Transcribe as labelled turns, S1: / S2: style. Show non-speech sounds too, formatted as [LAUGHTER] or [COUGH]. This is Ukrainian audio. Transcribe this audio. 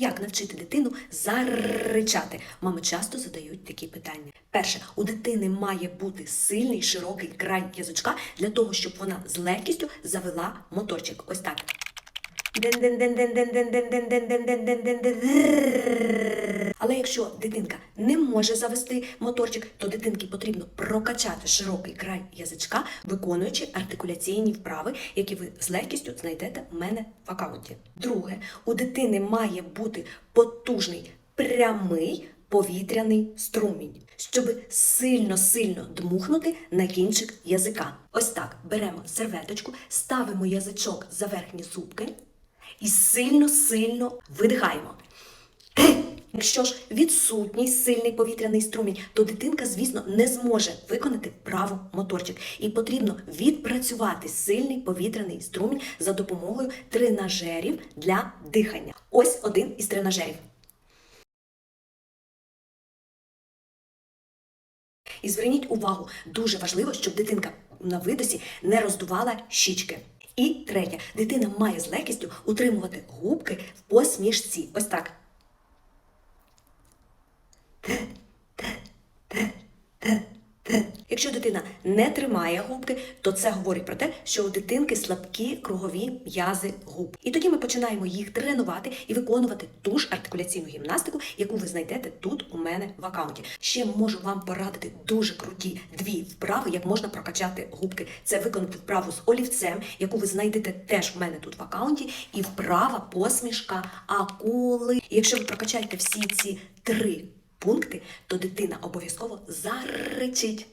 S1: Як навчити дитину заричати? Мами часто задають такі питання. Перше, у дитини має бути сильний широкий край язичка для того, щоб вона з легкістю завела моторчик. Ось так. Але якщо дитинка не може завести моторчик, то дитинки потрібно прокачати широкий край язичка, виконуючи артикуляційні вправи, які ви з легкістю знайдете в мене в аккаунті. Друге, у дитини має бути потужний прямий. Повітряний струмінь, щоб сильно-сильно дмухнути на кінчик язика. Ось так беремо серветочку, ставимо язичок за верхні зубки і сильно-сильно видихаємо. [CLEARS THROAT] Якщо ж відсутній сильний повітряний струмінь, то дитинка, звісно, не зможе виконати вправо моторчик. І потрібно відпрацювати сильний повітряний струмінь за допомогою тренажерів для дихання. Ось один із тренажерів. І зверніть увагу, дуже важливо, щоб дитинка на видосі не роздувала щічки. І третє, дитина має з легкістю утримувати губки в посмішці. Ось так. Якщо дитина не тримає губки, то це говорить про те, що у дитинки слабкі кругові м'язи губ. І тоді ми починаємо їх тренувати і виконувати ту ж артикуляційну гімнастику, яку ви знайдете тут у мене в аккаунті. Ще можу вам порадити дуже круті дві вправи, як можна прокачати губки. Це виконати вправу з олівцем, яку ви знайдете теж в мене тут в аккаунті, і вправа посмішка акули. І якщо ви прокачаєте всі ці три пункти, то дитина обов'язково заричить.